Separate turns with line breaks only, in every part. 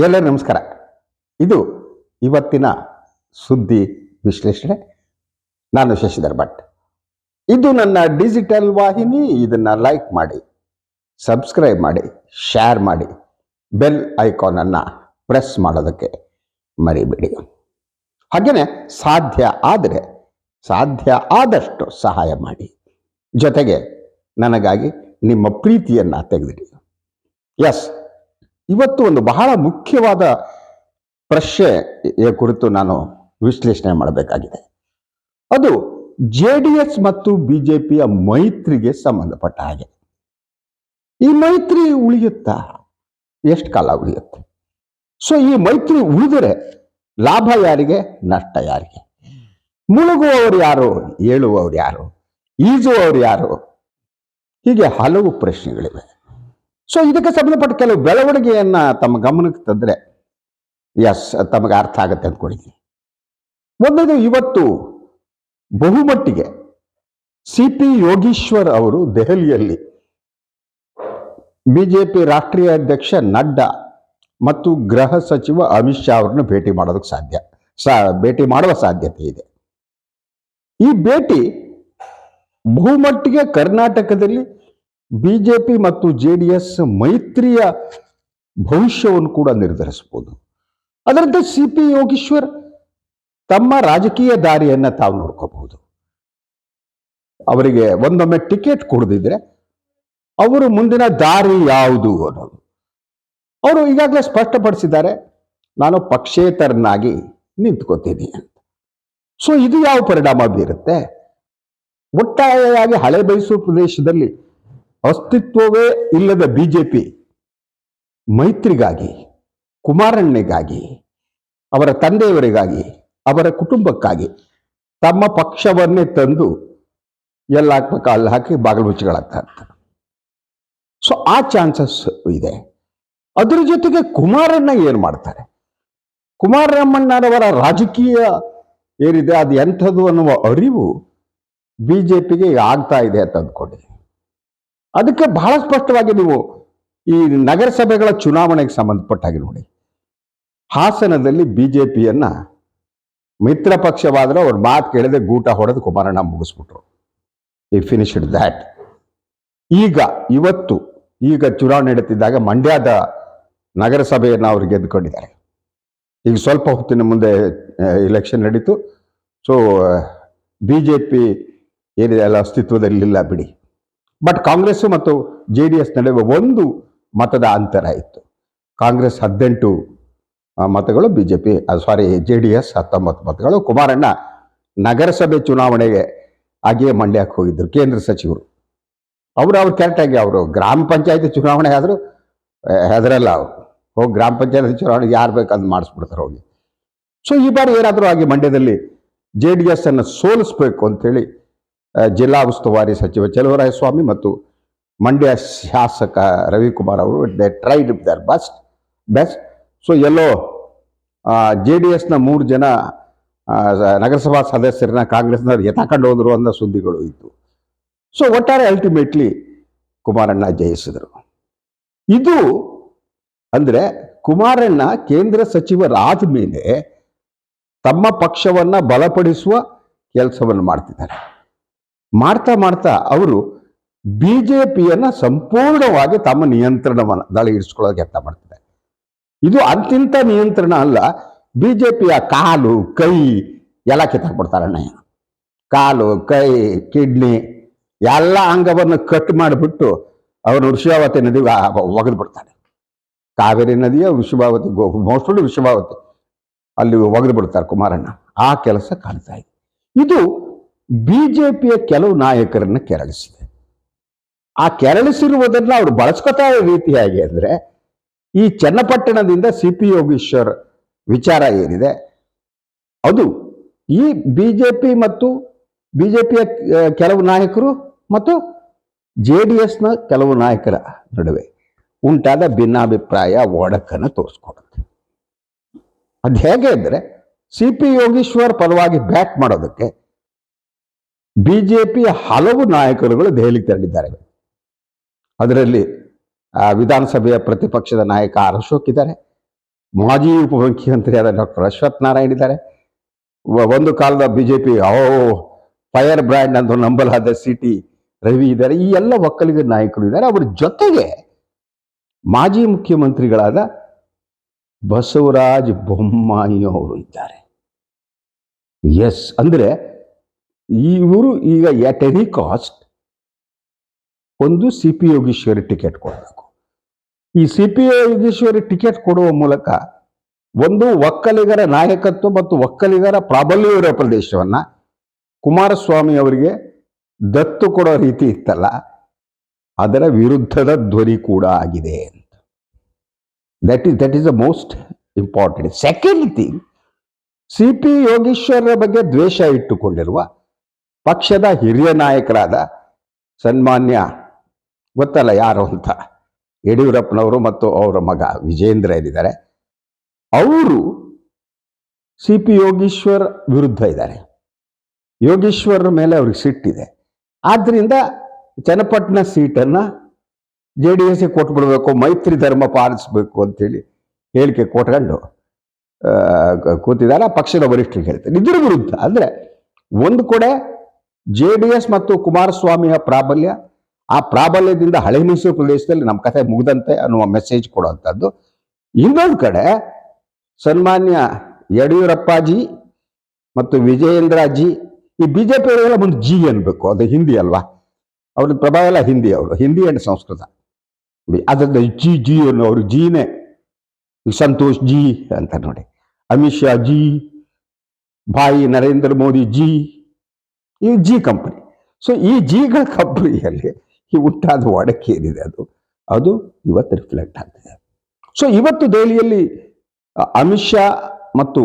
ಎಲ್ಲರೂ ನಮಸ್ಕಾರ. ಇದು ಇವತ್ತಿನ ಸುದ್ದಿ ವಿಶ್ಲೇಷಣೆ. ನಾನು ಶಶಿಧರ್ ಭಟ್. ಇದು ನನ್ನ ಡಿಜಿಟಲ್ ವಾಹಿನಿ, ಇದನ್ನ ಲೈಕ್ ಮಾಡಿ ಸಬ್ಸ್ಕ್ರೈಬ್ ಮಾಡಿ ಶೇರ್ ಮಾಡಿ ಬೆಲ್ ಐಕಾನನ್ನು ಪ್ರೆಸ್ ಮಾಡೋದಕ್ಕೆ ಮರಿಬೇಡಿ. ಹಾಗೆಯೇ ಸಾಧ್ಯ ಆದರೆ, ಸಾಧ್ಯ ಆದಷ್ಟು ಸಹಾಯ ಮಾಡಿ. ಜೊತೆಗೆ ನನಗಾಗಿ ನಿಮ್ಮ ಪ್ರೀತಿಯನ್ನು ತೆಗೆದಿಡಿ. ಎಸ್ ಇವತ್ತು ಒಂದು ಬಹಳ ಮುಖ್ಯವಾದ ಪ್ರಶ್ನೆಯ ಕುರಿತು ನಾನು ವಿಶ್ಲೇಷಣೆ ಮಾಡಬೇಕಾಗಿದೆ. ಅದು ಜೆ ಡಿ ಎಸ್ ಮತ್ತು ಪಿಯ ಮೈತ್ರಿಗೆ ಸಂಬಂಧಪಟ್ಟ ಹಾಗೆ. ಈ ಮೈತ್ರಿ ಉಳಿಯುತ್ತಾ? ಎಷ್ಟು ಕಾಲ ಉಳಿಯುತ್ತೆ? ಸೊ ಈ ಮೈತ್ರಿ ಉಳಿದರೆ ಲಾಭ ಯಾರಿಗೆ? ನಷ್ಟ ಯಾರಿಗೆ? ಮುಳುಗುವವರು ಯಾರು? ಏಳುವವರು ಯಾರು? ಈಜುವವರು ಯಾರು? ಹೀಗೆ ಹಲವು ಪ್ರಶ್ನೆಗಳಿವೆ. ಸೊ ಇದಕ್ಕೆ ಸಂಬಂಧಪಟ್ಟ ಕೆಲವು ಬೆಳವಣಿಗೆಯನ್ನ ತಮ್ಮ ಗಮನಕ್ಕೆ ತಂದ್ರೆ ಎಸ್ ತಮಗೆ ಅರ್ಥ ಆಗುತ್ತೆ ಅಂದ್ಕೊಂಡಿದ್ದೀನಿ ಒಂದನೇದು ಇವತ್ತು ಬಹುಮಟ್ಟಿಗೆ ಸಿ ಪಿ ಯೋಗೀಶ್ವರ್ ಅವರು ದೆಹಲಿಯಲ್ಲಿ ಬಿಜೆಪಿ ರಾಷ್ಟ್ರೀಯ ಅಧ್ಯಕ್ಷ ನಡ್ಡಾ ಮತ್ತು ಗೃಹ ಸಚಿವ ಅಮಿತ್ ಶಾ ಅವರನ್ನು ಭೇಟಿ ಮಾಡೋದಕ್ಕೆ ಸಾಧ್ಯ, ಸಾ, ಭೇಟಿ ಮಾಡುವ ಸಾಧ್ಯತೆ ಇದೆ. ಈ ಭೇಟಿ ಬಹುಮಟ್ಟಿಗೆ ಕರ್ನಾಟಕದಲ್ಲಿ ಬಿಜೆಪಿ ಮತ್ತು ಜೆ ಡಿ ಎಸ್ ಮೈತ್ರಿಯ ಭವಿಷ್ಯವನ್ನು ಕೂಡ ನಿರ್ಧರಿಸಬಹುದು. ಅದರಂತೆ ಸಿ ಪಿ ಯೋಗೀಶ್ವರ್ ತಮ್ಮ ರಾಜಕೀಯ ದಾರಿಯನ್ನ ತಾವು ನೋಡ್ಕೋಬಹುದು. ಅವರಿಗೆ ಒಂದೊಮ್ಮೆ ಟಿಕೆಟ್ ಕೊಡದಿದ್ರೆ ಅವರು ಮುಂದಿನ ದಾರಿ ಯಾವುದು ಅನ್ನೋದು. ಅವರು ಈಗಾಗಲೇ ಸ್ಪಷ್ಟಪಡಿಸಿದ್ದಾರೆ, ನಾನು ಪಕ್ಷೇತರನಾಗಿ ನಿಂತ್ಕೋತೀನಿ ಅಂತ. ಸೊ ಇದು ಯಾವ ಪರಿಣಾಮ ಬೀರುತ್ತೆ? ಒಟ್ಟಾರೆಯಾಗಿ ಹಳೆ ಮೈಸೂರು ಪ್ರದೇಶದಲ್ಲಿ ಅಸ್ತಿತ್ವವೇ ಇಲ್ಲದ ಬಿಜೆಪಿ ಮೈತ್ರಿಗಾಗಿ, ಕುಮಾರಣ್ಣೆಗಾಗಿ, ಅವರ ತಂದೆಯವರಿಗಾಗಿ, ಅವರ ಕುಟುಂಬಕ್ಕಾಗಿ ತಮ್ಮ ಪಕ್ಷವನ್ನೇ ತಂದು ಎಲ್ಲ ಹಾಕ್ಬೇಕು, ಅಲ್ಲಿ ಹಾಕಿ ಬಾಗಿಲು ಮುಚ್ಚಿಗಳಾಗ್ತಾ ಇರ್ತಾರೆ. ಸೊ ಆ ಚಾನ್ಸಸ್ ಇದೆ. ಅದರ ಜೊತೆಗೆ ಕುಮಾರಣ್ಣ ಏನು ಮಾಡ್ತಾರೆ? ಕುಮಾರರಮ್ಮಣ್ಣರವರ ರಾಜಕೀಯ ಏನಿದೆ, ಅದು ಎಂಥದ್ದು ಅನ್ನುವ ಅರಿವು ಬಿಜೆಪಿಗೆ ಪಿಗೆ ಆಗ್ತಾ ಇದೆ ಅಂತ ಅಂದ್ಕೊಂಡಿದ್ದೀನಿ ಅದಕ್ಕೆ ಬಹಳ ಸ್ಪಷ್ಟವಾಗಿ ನೀವು ಈ ನಗರಸಭೆಗಳ ಚುನಾವಣೆಗೆ ಸಂಬಂಧಪಟ್ಟಾಗಿ ನೋಡಿ. ಹಾಸನದಲ್ಲಿ ಬಿ ಜೆ ಪಿಯನ್ನು ಮಿತ್ರ ಪಕ್ಷವಾದ್ರೆ ಅವ್ರ ಮಾತು ಕೇಳದೆ ಗೂಟ ಹೊಡೆದು ಕುಮಾರಣ್ಣ ಮುಗಿಸ್ಬಿಟ್ರು. ಈ ಫಿನಿಶ್ಡ್ ದ್ಯಾಟ್ ಈಗ ಇವತ್ತು ಈಗ ಚುನಾವಣೆ ನಡೀತಿದ್ದಾಗ ಮಂಡ್ಯದ ನಗರಸಭೆಯನ್ನು ಅವ್ರು ಗೆದ್ದುಕೊಂಡಿದ್ದಾರೆ. ಈಗ ಸ್ವಲ್ಪ ಹೊತ್ತಿನ ಮುಂದೆ ಎಲೆಕ್ಷನ್ ನಡೀತು. ಸೊ ಬಿ ಜೆ ಪಿ ಏನಿದೆ ಅಲ್ಲ ಅಸ್ತಿತ್ವದಲ್ಲಿಲ್ಲ ಬಿಡಿ. ಬಟ್ ಕಾಂಗ್ರೆಸ್ ಮತ್ತು ಜೆ ಡಿ ಎಸ್ ನಡುವೆ ಒಂದು ಮತದ ಅಂತರ ಇತ್ತು. ಕಾಂಗ್ರೆಸ್ ಹದಿನೆಂಟು ಮತಗಳು B J P sorry J D S ಹತ್ತೊಂಬತ್ತು ಮತಗಳು ಕುಮಾರಣ್ಣ ನಗರಸಭೆ ಚುನಾವಣೆಗೆ ಹಾಗೆಯೇ ಮಂಡ್ಯಕ್ಕೆ ಹೋಗಿದ್ದರು ಕೇಂದ್ರ ಸಚಿವರು. ಅವರು ಅವ್ರು ಕರೆಕ್ಟಾಗಿ ಅವರು ಗ್ರಾಮ ಪಂಚಾಯತಿ ಚುನಾವಣೆ ಆದರೂ ಹೆದರಲ್ಲ ಅವರು. ಹೋಗಿ ಗ್ರಾಮ ಪಂಚಾಯತಿ ಚುನಾವಣೆಗೆ ಯಾರು ಬೇಕಾದ್ ಮಾಡಿಸ್ಬಿಡ್ತಾರೆ ಹೋಗಿ. ಸೊ ಈ ಬಾರಿ ಏನಾದರೂ ಆಗಿ ಮಂಡ್ಯದಲ್ಲಿ ಜೆ ಡಿ ಎಸ್ ಅನ್ನು ಸೋಲಿಸ್ಬೇಕು ಅಂತೇಳಿ ಜಿಲ್ಲಾ ಉಸ್ತುವಾರಿ ಸಚಿವ ಚಲುವರಾಯಸ್ವಾಮಿ ಮತ್ತು ಮಂಡ್ಯ ಶಾಸಕ ರವಿಕುಮಾರ್ ಅವರು, they tried their bust, best. So, yellow J D ಎಸ್ನ ಮೂರು ಜನ ನಗರಸಭಾ ಸದಸ್ಯರನ್ನ ಕಾಂಗ್ರೆಸ್ನವ್ರು ಎತ್ತಾಕೊಂಡು ಹೋದರು ಅನ್ನೋ ಸುದ್ದಿಗಳು ಇತ್ತು. ಸೊ, ಒಟ್ಟಾರೆ ಅಲ್ಟಿಮೇಟ್ಲಿ ಕುಮಾರಣ್ಣ ಜಯಿಸಿದರು. ಇದು ಅಂದರೆ ಕುಮಾರಣ್ಣ ಕೇಂದ್ರ ಸಚಿವರಾದ ಮೇಲೆ ತಮ್ಮ ಪಕ್ಷವನ್ನು ಬಲಪಡಿಸುವ ಕೆಲಸವನ್ನು ಮಾಡ್ತಿದ್ದಾರೆ. ಮಾಡ್ತಾ ಮಾಡ್ತಾ ಅವರು ಬಿ ಜೆ ಪಿಯನ್ನು ಸಂಪೂರ್ಣವಾಗಿ ತಮ್ಮ ನಿಯಂತ್ರಣವನ್ನು ದಾಳಿ ಇರಿಸ್ಕೊಳ್ಳೋಕೆ ಯತ್ನ ಮಾಡ್ತಿದ್ದಾರೆ. ಇದು ಅಂತಿಂತ ನಿಯಂತ್ರಣ ಅಲ್ಲ ಬಿ ಜೆ ಪಿಯ ಕಾಲು, ಕೈ ಎಲ್ಲ ಕಿತ್ತಾಕ್ಬಿಡ್ತಾರಣ್ಣ ಕಾಲು, ಕೈ, ಕಿಡ್ನಿ ಎಲ್ಲ ಅಂಗವನ್ನು ಕಟ್ ಮಾಡಿಬಿಟ್ಟು ಅವರು ವೃಷಭಾವತಿ ನದಿಗೆ ಒಗೆದು ಬಿಡ್ತಾರೆ ಕಾವೇರಿ ನದಿಯ ವಿಶ್ವಾವತಿ ಮೋಸ್ಟ್ಲಿ ವೃಷಭಾವತಿ ಅಲ್ಲಿ ಒಗೆದು ಬಿಡ್ತಾರೆ ಕುಮಾರಣ್ಣ. ಆ ಕೆಲಸ ಕಾಣ್ತಾ ಇದೆ. ಇದು ಬಿಜೆಪಿಯ ಕೆಲವು ನಾಯಕರನ್ನ ಕೆರಳಿಸಿದೆ. ಆ ಕೆರಳಿಸಿರುವುದನ್ನ ಅವರು ಬಳಸ್ಕೊತಾ ರೀತಿಯಾಗಿ ಅಂದ್ರೆ, ಈ ಚನ್ನಪಟ್ಟಣದಿಂದ ಸಿ ಪಿ ಯೋಗೀಶ್ವರ್ ವಿಚಾರ ಏನಿದೆ, ಅದು ಈ ಬಿಜೆಪಿ ಮತ್ತು ಬಿಜೆಪಿಯ ಕೆಲವು ನಾಯಕರು ಮತ್ತು ಜೆ ಡಿ ಎಸ್ನ ಕೆಲವು ನಾಯಕರ ನಡುವೆ ಉಂಟಾದ ಭಿನ್ನಾಭಿಪ್ರಾಯ ಒಡಕನ್ನು ತೋರಿಸ್ಕೊಡುತ್ತೆ. ಅದು ಹೇಗೆ ಅಂದರೆ, ಸಿ ಪಿ ಯೋಗೀಶ್ವರ್ ಪರವಾಗಿ ಬ್ಯಾಟ್ ಮಾಡೋದಕ್ಕೆ ಬಿಜೆಪಿ ಹಲವು ನಾಯಕರುಗಳು ದೆಹಲಿಗೆ ತೆರಳಿದ್ದಾರೆ. ಅದರಲ್ಲಿ ವಿಧಾನಸಭೆಯ ಪ್ರತಿಪಕ್ಷದ ನಾಯಕ ಆರ್ ಅಶೋಕ್ ಇದ್ದಾರೆ. ಮಾಜಿ ಉಪಮುಖ್ಯಮಂತ್ರಿಯಾದ ಡಾಕ್ಟರ್ ಅಶ್ವಥ್ ನಾರಾಯಣ್ ಇದ್ದಾರೆ. ಒಂದು ಕಾಲದ ಬಿಜೆಪಿ ಓ ಫೈರ್ ಬ್ರ್ಯಾಂಡ್ ಅಂತ ನಂಬಲಾದ ಸಿಟಿ ರವಿ ಇದ್ದಾರೆ. ಈ ಎಲ್ಲ ಒಕ್ಕಲಿಗ ನಾಯಕರು ಇದ್ದಾರೆ. ಅವರ ಜೊತೆಗೆ ಮಾಜಿ ಮುಖ್ಯಮಂತ್ರಿಗಳಾದ ಬಸವರಾಜ್ ಬೊಮ್ಮಾಯಿ ಅವರು ಇದ್ದಾರೆ. ಎಸ್, ಅಂದ್ರೆ ಇವರು ಈಗ ಎಟ್ ಎನಿ ಕಾಸ್ಟ್ ಒಂದು ಸಿ ಪಿ ಯೋಗೀಶ್ವರಿ ಟಿಕೆಟ್ ಕೊಡಬೇಕು. ಈ ಸಿ ಪಿ ಯೋಗೀಶ್ವರಿ ಟಿಕೆಟ್ ಕೊಡುವ ಮೂಲಕ ಒಂದು ಒಕ್ಕಲಿಗರ ನಾಯಕತ್ವ ಮತ್ತು ಒಕ್ಕಲಿಗರ ಪ್ರಾಬಲ್ಯ ಪ್ರದೇಶವನ್ನು ಪ್ರದೇಶವನ್ನ ಕುಮಾರಸ್ವಾಮಿ ಅವರಿಗೆ ದತ್ತು ಕೊಡೋ ರೀತಿ ಇತ್ತಲ್ಲ, ಅದರ ವಿರುದ್ಧದ ಧ್ವನಿ ಕೂಡ ಆಗಿದೆ ಅಂತ. That is that is the most important second thing C P ಯೋಗೀಶ್ವರರ ಬಗ್ಗೆ ದ್ವೇಷ ಇಟ್ಟುಕೊಂಡಿರುವ ಪಕ್ಷದ ಹಿರಿಯ ನಾಯಕರಾದ ಸನ್ಮಾನ್ಯ ಗೊತ್ತಲ್ಲ ಯಾರು ಅಂತ ಯಡಿಯೂರಪ್ಪನವರು ಮತ್ತು ಅವರ ಮಗ ವಿಜೇಂದ್ರ ಏನಿದ್ದಾರೆ ಅವರು ಸಿ ಪಿ ಯೋಗೀಶ್ವರ್ ವಿರುದ್ಧ ಇದ್ದಾರೆ. ಯೋಗೀಶ್ವರ್ ಮೇಲೆ ಅವ್ರಿಗೆ ಸಿಟ್ಟಿದೆ ಆದ್ದರಿಂದ ಚನ್ನಪಟ್ಟಣ ಸೀಟನ್ನು ಜೆ ಡಿ ಎಸ್ಗೆ ಕೊಟ್ಬಿಡ್ಬೇಕು ಮೈತ್ರಿ ಧರ್ಮ ಪಾಲಿಸ್ಬೇಕು ಅಂತೇಳಿ ಹೇಳಿಕೆ ಕೊಟ್ಕೊಂಡು ಕೂತಿದ್ದಾರೆ. ಪಕ್ಷದ ವರಿಷ್ಠರಿಗೆ ಹೇಳ್ತಾರೆ. ಇದ್ರ ವಿರುದ್ಧ ಅಂದ್ರೆ ಒಂದು ಕಡೆ ಜೆ ಡಿ ಎಸ್ ಮತ್ತು ಕುಮಾರಸ್ವಾಮಿಯ ಪ್ರಾಬಲ್ಯ, ಆ ಪ್ರಾಬಲ್ಯದಿಂದ ಹಳೆ ಮೈಸೂರು ಪ್ರದೇಶದಲ್ಲಿ ನಮ್ಮ ಕಥೆ ಮುಗಿದಂತೆ ಅನ್ನುವ ಮೆಸೇಜ್ ಕೊಡುವಂಥದ್ದು. ಇನ್ನೊಂದು ಕಡೆ, ಸನ್ಮಾನ್ಯ ಯಡಿಯೂರಪ್ಪಾಜಿ ಮತ್ತು ವಿಜಯೇಂದ್ರಜಿ, ಈ ಬಿಜೆಪಿ ಅವರೆಲ್ಲ ಒಂದು ಜಿ ಅನ್ಬೇಕು, ಅದು ಹಿಂದಿ ಅಲ್ವಾ? ಅವ್ರ ಪ್ರಭಾವ ಎಲ್ಲ ಹಿಂದಿ ಅವರು, ಹಿಂದಿ ಆ್ಯಂಡ್ ಸಂಸ್ಕೃತ. ಅದರಿಂದ ಜಿ ಜಿ ಅನ್ನು ಅವರು ಜೀನೇ. ಸಂತೋಷ್ ಜಿ ಅಂತ ನೋಡಿ. ಅಮಿತ್ ಶಾ ಜಿ, ಭಾಯಿ ನರೇಂದ್ರ ಮೋದಿ ಜಿ. ಈ ಜಿ ಕಂಪನಿ. ಸೊ ಈ ಜಿಗಳ ಕಂಪನಿಯಲ್ಲಿ ಈ ಹುಟ್ಟಾದ ಒಡಕೆ ಏನಿದೆ ಅದು? ಅದು ಇವತ್ತು ರಿಫ್ಲೆಕ್ಟ್ ಆಗ್ತಿದೆ. ಸೊ ಇವತ್ತು ದೆಹಲಿಯಲ್ಲಿ ಅಮಿತ್ ಶಾ ಮತ್ತು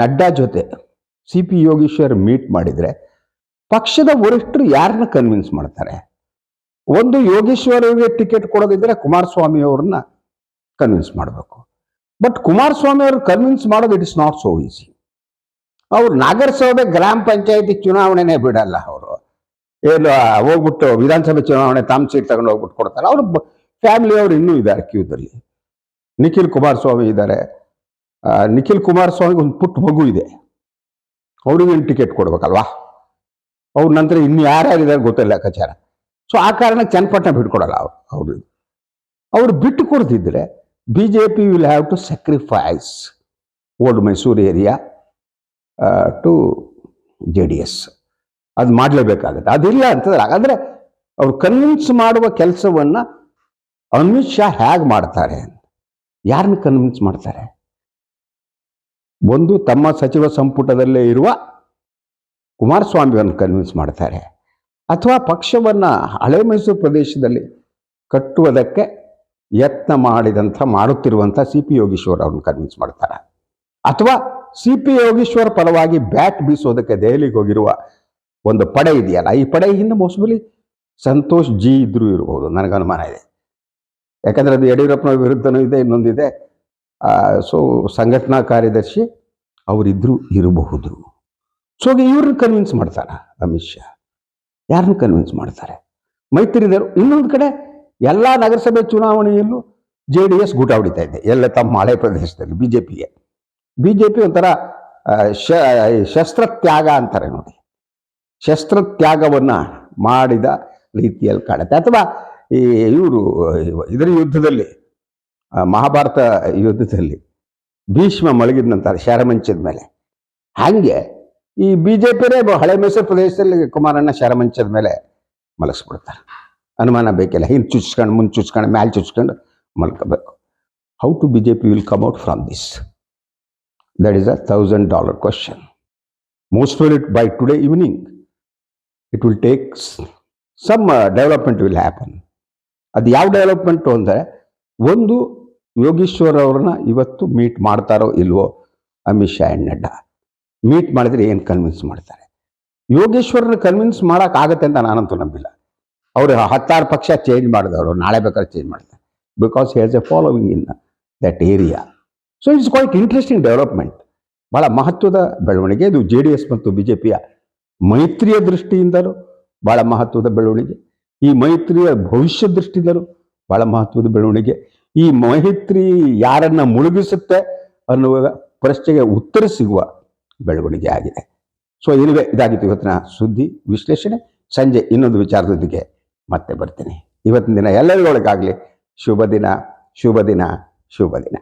ನಡ್ಡಾ ಜೊತೆ ಸಿ ಪಿ ಯೋಗೀಶ್ವರ್ ಮೀಟ್ ಮಾಡಿದರೆ ಪಕ್ಷದ ವರಿಷ್ಠರು ಯಾರನ್ನ ಕನ್ವಿನ್ಸ್ ಮಾಡ್ತಾರೆ? ಒಂದು ಯೋಗೇಶ್ವರಿಗೆ ಟಿಕೆಟ್ ಕೊಡೋದಿದ್ರೆ ಕುಮಾರಸ್ವಾಮಿ ಅವ್ರನ್ನ ಕನ್ವಿನ್ಸ್ ಮಾಡಬೇಕು. ಬಟ್ ಕುಮಾರಸ್ವಾಮಿ ಅವರು ಕನ್ವಿನ್ಸ್ ಮಾಡೋದು it is not so easy ಅವ್ರು ನಗರಸಭೆ ಗ್ರಾಮ ಪಂಚಾಯತಿ ಚುನಾವಣೆನೇ ಬಿಡಲ್ಲ ಅವರು. ಏನು ಹೋಗ್ಬಿಟ್ಟು ವಿಧಾನಸಭೆ ಚುನಾವಣೆ ತಾಮ್ ಸೀಟ್ ತಗೊಂಡು ಹೋಗ್ಬಿಟ್ಟು ಕೊಡ್ತಾರೆ. ಅವ್ರ ಫ್ಯಾಮಿಲಿ ಅವರು ಇನ್ನೂ ಇದ್ದಾರೆ ಕ್ಯೂದಲ್ಲಿ. ನಿಖಿಲ್ ಕುಮಾರಸ್ವಾಮಿ ಇದ್ದಾರೆ. ನಿಖಿಲ್ ಕುಮಾರಸ್ವಾಮಿಗೆ ಒಂದು ಪುಟ್ಟ ಮಗು ಇದೆ. ಅವ್ರಿಗೇನು ಟಿಕೆಟ್ ಕೊಡ್ಬೇಕಲ್ವಾ? ಅವ್ರ ನಂತರ ಇನ್ನು ಯಾರ್ಯಾರಿದ್ದಾರೆ ಗೊತ್ತಿಲ್ಲ ಲೆಕ್ಕಾಚಾರ. ಸೊ ಆ ಕಾರಣ ಚನ್ನಪಟ್ಟಣ ಬಿಟ್ಕೊಡಲ್ಲ ಅವ್ರು, ಅವರು. ಅವ್ರು ಬಿಟ್ಟು ಕೊಡ್ತಿದ್ರೆ B J P will have to sacrifice old Mysore area to J D S ಅದು ಮಾಡಲೇಬೇಕಾಗುತ್ತೆ. ಅದಿಲ್ಲ ಅಂತಂದ್ರೆ, ಹಾಗಾದ್ರೆ ಅವ್ರು ಕನ್ವಿನ್ಸ್ ಮಾಡುವ ಕೆಲಸವನ್ನು ಅಮಿತ್ ಶಾ ಹೇಗೆ ಮಾಡ್ತಾರೆ ಯಾರನ್ನ ಕನ್ವಿನ್ಸ್ ಮಾಡ್ತಾರೆ? ಒಂದು ತಮ್ಮ ಸಚಿವ ಸಂಪುಟದಲ್ಲೇ ಇರುವ ಕುಮಾರಸ್ವಾಮಿಯನ್ನು ಕನ್ವಿನ್ಸ್ ಮಾಡ್ತಾರೆ. ಅಥವಾ ಪಕ್ಷವನ್ನು ಹಳೆ ಮೈಸೂರು ಪ್ರದೇಶದಲ್ಲಿ ಕಟ್ಟುವುದಕ್ಕೆ ಯತ್ನ ಮಾಡಿದಂಥ, ಮಾಡುತ್ತಿರುವಂಥ ಸಿ ಪಿ ಯೋಗೀಶ್ವರ್ ಅವ್ರನ್ನ ಕನ್ವಿನ್ಸ್ ಮಾಡ್ತಾರೆ? ಅಥವಾ ಸಿ ಪಿ ಯೋಗೀಶ್ವರ್ ಪರವಾಗಿ ಬ್ಯಾಟ್ ಬೀಸೋದಕ್ಕೆ ದೆಹಲಿಗೆ ಹೋಗಿರುವ ಒಂದು ಪಡೆ ಇದೆಯಲ್ಲ, ಈ ಪಡೆ ಹಿಂದೆ ಮೋಸ್ಟ್ಲಿ ಸಂತೋಷ್ ಜಿ ಇದ್ರೂ ಇರಬಹುದು ನನಗೆ ಅನುಮಾನ ಇದೆ. ಯಾಕಂದ್ರೆ ಅದು ಯಡಿಯೂರಪ್ಪನ ವಿರುದ್ಧನೂ ಇದೆ, ಇನ್ನೊಂದಿದೆ. ಸೊ ಸಂಘಟನಾ ಕಾರ್ಯದರ್ಶಿ ಅವರಿದ್ರೂ ಇರಬಹುದು. ಸೊ ಇವ್ರನ್ನ ಕನ್ವಿನ್ಸ್ ಮಾಡ್ತಾರ ಅಮಿತ್ ಶಾ? ಯಾರನ್ನ ಕನ್ವಿನ್ಸ್ ಮಾಡ್ತಾರೆ? ಮೈತ್ರಿದರು ಇನ್ನೊಂದು ಕಡೆ ಎಲ್ಲ ನಗರಸಭೆ ಚುನಾವಣೆಯಲ್ಲೂ ಜೆ ಡಿ ಎಸ್ ಗೂಟ ಹೊಡಿತಾ ಇದೆ. ಎಲ್ಲ ತಮ್ಮ ಹಳೆ ಪ್ರದೇಶದಲ್ಲಿ ಬಿ ಜೆ ಪಿಗೆ ಬಿ ಜೆ ಪಿ ಒಂಥರ ಶ ಶಸ್ತ್ರತ್ಯಾಗ ಅಂತಾರೆ ನೋಡಿ. ಶಸ್ತ್ರತ್ಯಾಗವನ್ನು ಮಾಡಿದ ರೀತಿಯಲ್ಲಿ ಕಾಣುತ್ತೆ. ಅಥವಾ ಈ ಇವರು, ಇದರ ಯುದ್ಧದಲ್ಲಿ ಮಹಾಭಾರತ ಯುದ್ಧದಲ್ಲಿ ಭೀಷ್ಮ ಮಲಗಿದ್ನಂತಾರೆ ಶರಮಂಚದ ಮೇಲೆ. ಹಾಗೆ ಈ ಬಿ ಜೆ ಪಿನೇ ಹಳೆ ಮೈಸೂರು ಪ್ರದೇಶದಲ್ಲಿ ಕುಮಾರಣ್ಣ ಶರಮಂಚದ ಮೇಲೆ ಮಲಗಿಸ್ಬಿಡ್ತಾರೆ. ಅನುಮಾನ ಬೇಕಿಲ್ಲ. ಹಿಂದೆ ಚುಚ್ಕೊಂಡು ಮುಂದೆ ಚುಚ್ಕೊಂಡು ಮ್ಯಾಲೆ ಚುಚ್ಕೊಂಡು ಮಲ್ಕೋಬೇಕು. How to B J P will come out from this that is a thousand dollar question most will it by today evening it will take some development will happen ಅದು ಯಾವ ಡೆವಲಪ್ಮೆಂಟು ಅಂದರೆ, ಒಂದು ಯೋಗೀಶ್ವರ್ ಅವ್ರನ್ನ ಇವತ್ತು ಮೀಟ್ ಮಾಡ್ತಾರೋ ಇಲ್ವೋ, Amit Shah and Nadda meet ಮಾಡಿದ್ರೆ ಏನು ಕನ್ವಿನ್ಸ್ ಮಾಡ್ತಾರೆ? ಯೋಗೇಶ್ವರನ್ನ ಕನ್ವಿನ್ಸ್ ಮಾಡೋಕ್ಕಾಗತ್ತೆ ಅಂತ ನಾನಂತೂ ನಂಬಿಲ್ಲ. ಅವರು ಹತ್ತಾರು ಪಕ್ಷ ಚೇಂಜ್ ಮಾಡಿದವರು, ನಾಳೆ ಬೇಕಾದ್ರೆ ಚೇಂಜ್ ಮಾಡ್ತಾರೆ. Because has a following in that area so it's quite interesting development ಬಹಳ ಮಹತ್ವದ ಬೆಳವಣಿಗೆ. ಇದು ಜೆ ಡಿ ಎಸ್ ಮತ್ತು ಬಿ ಜೆ ಪಿಯ ಮೈತ್ರಿಯ ದೃಷ್ಟಿಯಿಂದಲೂ ಬಹಳ ಮಹತ್ವದ ಬೆಳವಣಿಗೆ. ಈ ಮೈತ್ರಿಯ ಭವಿಷ್ಯ ದೃಷ್ಟಿಯಿಂದಲೂ ಬಹಳ ಮಹತ್ವದ ಬೆಳವಣಿಗೆ. ಈ ಮೈತ್ರಿ ಯಾರನ್ನ ಮುಳುಗಿಸುತ್ತೆ ಅನ್ನುವ ಪ್ರಶ್ನೆಗೆ ಉತ್ತರ ಸಿಗುವ ಬೆಳವಣಿಗೆ ಆಗಿದೆ. ಸೊ ಇದುವೇ ಇದಾಗಿತ್ತು ಇವತ್ತಿನ ಸುದ್ದಿ ವಿಶ್ಲೇಷಣೆ. ಸಂಜೆ ಇನ್ನೊಂದು ವಿಚಾರದೊಂದಿಗೆ ಮತ್ತೆ ಬರ್ತೀನಿ. ಇವತ್ತಿನ ದಿನ ಎಲ್ಲರಿಗೊಳಗಾಗಲಿ. ಶುಭ ದಿನ ಶುಭ ದಿನ ಶುಭ ದಿನ.